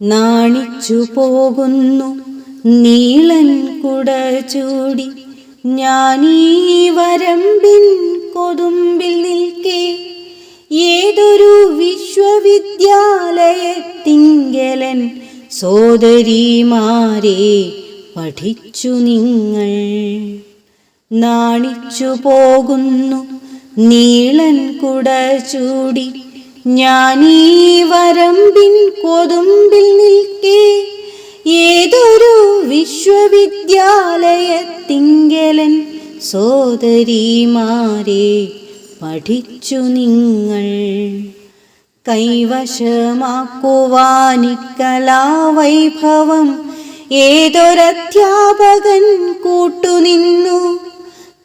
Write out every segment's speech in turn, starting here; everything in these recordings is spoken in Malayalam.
നാണിച്ചു പോകുന്നു നീളൻ കുട ചൂടി ഞാനീ വരമ്പിൻ കൊതുമ്പിൽ നിൽക്കേ. ഏതൊരു വിശ്വവിദ്യാലയത്തിങ്കലൻ സോദരിമാരെ പഠിച്ചു നിങ്ങൾ. നാണിച്ചു പോകുന്നു നീളൻ കുട ചൂടി ഞാനീ വരമ്പിൻ കൊതുമ്പിൽ നിൽക്കേ ഏതൊരു വിശ്വവിദ്യാലയത്തിങ്കലൻ സോദരിമാരെ പഠിച്ചു നിങ്ങൾ. കൈവശമാക്കുവാനിക്കലാവൈഭവം ഏതൊരധ്യാപകൻ കൂട്ടുനിന്നു.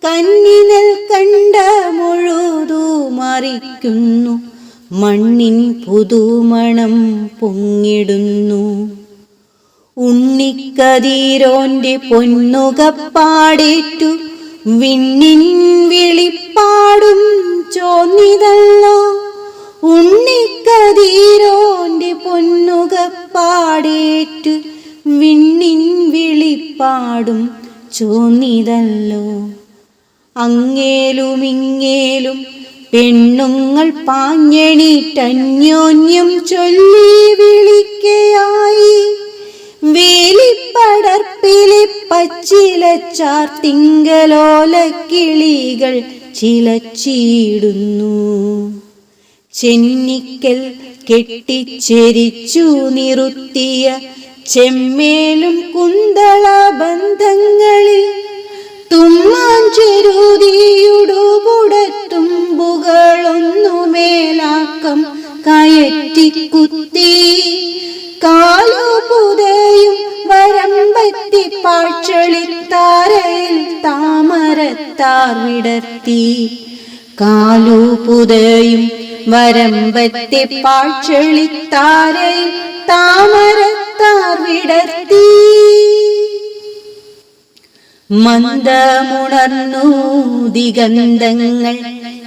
കന്നിനൽ കണ്ട മുഴുതു മറിക്കുന്നു. മണ്ണിൻ പുതുമണം പൊങ്ങിടുന്നു. ഉണ്ണിക്കതീരോന്റെ പൊന്നുകപ്പാടേറ്റു വിണ്ണിൻ വിളിപ്പാടും ചോന്നിതല്ലോ. ഉണ്ണിക്കതീരോന്റെ പൊന്നുകപ്പാടേറ്റു വിണ്ണിൻ വിളിപ്പാടും ചോന്നിതല്ലോ. അങ്ങേലും ഇങ്ങേലും പെണ്ണുങ്ങൾ ടന്യോന്യം ചൊല്ലി വിളിക്കയായി. വേലിപ്പടർപ്പിലെ പച്ചിലച്ചാർ തിങ്കലോല കിളികൾ ചിലച്ചിടുന്നു. ചെന്നിക്കൽ കെട്ടിച്ചെരിച്ചു നിറുത്തിയ ചെമ്മേലും കുന്തള ബന്ധങ്ങളിൽ കയറ്റിക്കുത്തി കാലുപുതയും വരമ്പത്തി പാഴ്ചളിത്താരയിൽ താമരത്താർ വിടർത്തി. കാലുപുതയും വരമ്പത്തെ പാഴ്ചളിത്താരയിൽ താമരത്താർ വിടർത്തി. മന്ദമുണർന്നു ദിഗന്ധങ്ങൾ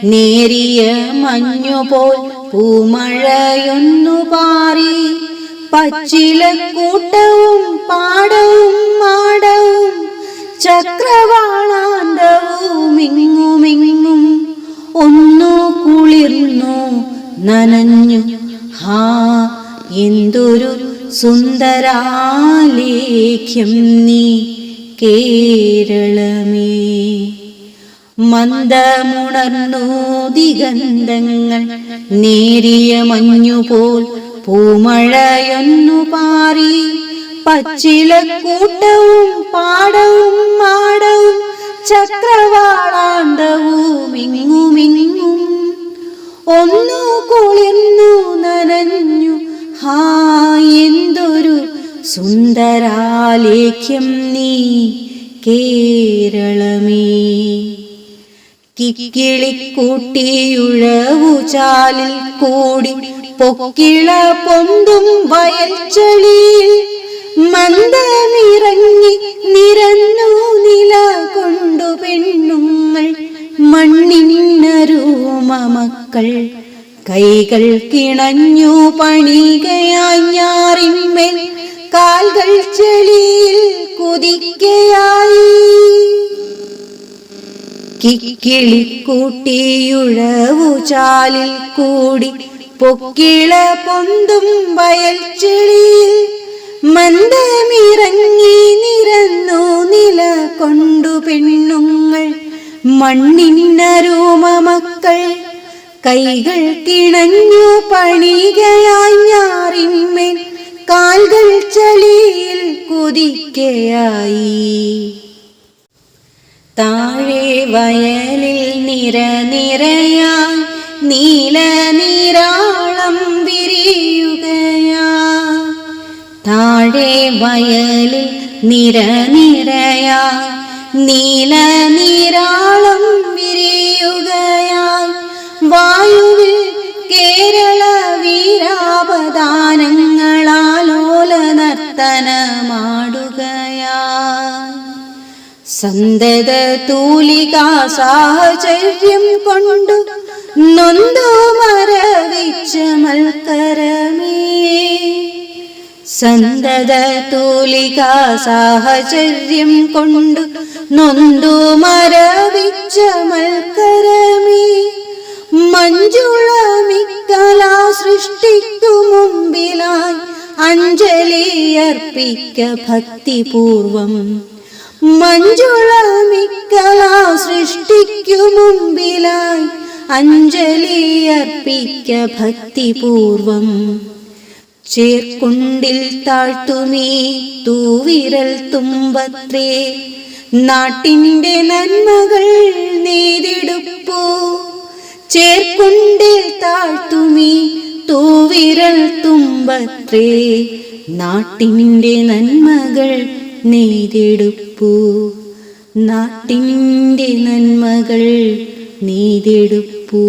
നേരിയ മഞ്ഞുപോൽ പൂമഴയൊന്നു പാറി പച്ചിലക്കൂട്ടവും പാടവും മാടവും ചക്രവാളാന്തവും ഒന്നു കുളിർന്നു നനഞ്ഞു. ഹാ എന്തൊരു സുന്ദരാലേഖ്യം നീ കേരളമേ. മന്ദമുണർന്നു ദിഗന്ധങ്ങൾ നേരിയ മഞ്ഞുപോൽ പൂമഴയൊന്നു പാറി. പച്ചിലക്കൂട്ടവും പാടവും മാടവും ചക്രവാളാണ്ടവും ഇങ്ങുമിങ്ങും. ഒന്നു കുളിർന്നു നനഞ്ഞു. ഹാ എന്തൊരു സുന്ദരാലേഖ്യം നീ കേരളമേ. കിക്കിളിക്കൂട്ടിയുഴവുചാലിൽ കൂടി. പൊക്കിള പൊന്തും വയൽച്ചളി മന്ദമിറങ്ങി നിരന്നു നില കൊണ്ടു പെണ്ണുങ്ങൾ. മണ്ണിനരൂമ മക്കൾ കൈകൾ കിണഞ്ഞു പണികയായി കാൽകൾ ചെളിയിൽ കുതിക്കയായി. കിക്കിളിക്കൂട്ടിയുഴവുചാലിൽ കൂടി പൊക്കിള പൊന്തും വയൽ ചെളിയിൽ മന്ദമിറങ്ങി നിരന്നു നില കൊണ്ടു പെണ്ണുങ്ങൾ മണ്ണിനരൂമ മക്കൾ കൈകൾ കിണഞ്ഞു പണികയായി കാൽകൾ ചളിയിൽ കുതിക്കയായി. താഴെ വയലിൽ നിര നിരയാ നീല നീരാളം വിരിയുകയാ. താഴെ വയലിൽ നിര നിരയാ നീല നീരാളം സന്തത തൂലികാ സാഹചര്യം കൊണ്ടു നൊന്തു മരവിച്ച മൽക്കരമേ. സന്തത തൂലിക സാഹചര്യം കൊണ്ടു നൊന്തു മരവിച്ച മൽക്കരമേ. മഞ്ജുളമിക്കലാ സൃഷ്ടിക്കു മുമ്പിലായി അഞ്ജലി അർപ്പിക്ക ഭക്തിപൂർവം. മഞ്ജുളമിക്കലാ സൃഷ്ടിക്കു മുമ്പിലായി അഞ്ജലി അർപ്പിക്ക ഭക്തിപൂർവം. ചേർക്കുണ്ടിൽ താഴ്ത്തുമേ തൂവിരൽ തുമ്പത്രേ. നാട്ടിന്റെ നന്മകൾ നെയ്തെടുപ്പൂ. ചേർക്കുണ്ടിൽ താഴ്ത്തുമേ തൂവിരൽ തുമ്പത്രേ. നാട്ടിന്റെ നന്മകൾ നെയ്തെടുപ്പൂ നാട്ടിന്റെ നന്മകൾ നെയ്തെടുപ്പൂ